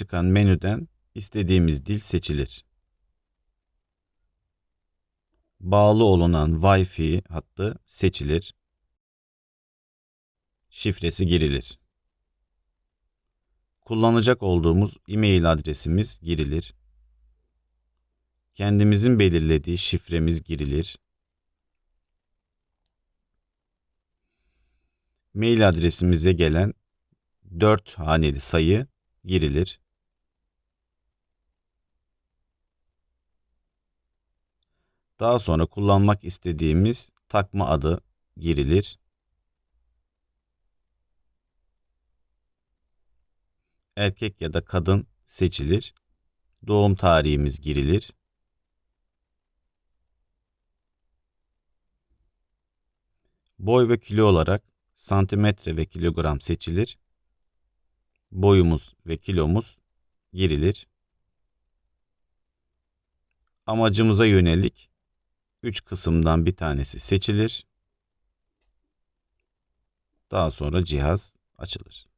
çıkan menüden istediğimiz dil seçilir. Bağlı olunan Wi-Fi hattı seçilir. Şifresi girilir. Kullanacak olduğumuz e-mail adresimiz girilir. Kendimizin belirlediği şifremiz girilir. Mail adresimize gelen 4 haneli sayı girilir. Daha sonra kullanmak istediğimiz takma adı girilir. Erkek ya da kadın seçilir. Doğum tarihimiz girilir. Boy ve kilo olarak santimetre ve kilogram seçilir. Boyumuz ve kilomuz girilir. Amacımıza yönelik 3 kısımdan bir tanesi seçilir. Daha sonra cihaz açılır.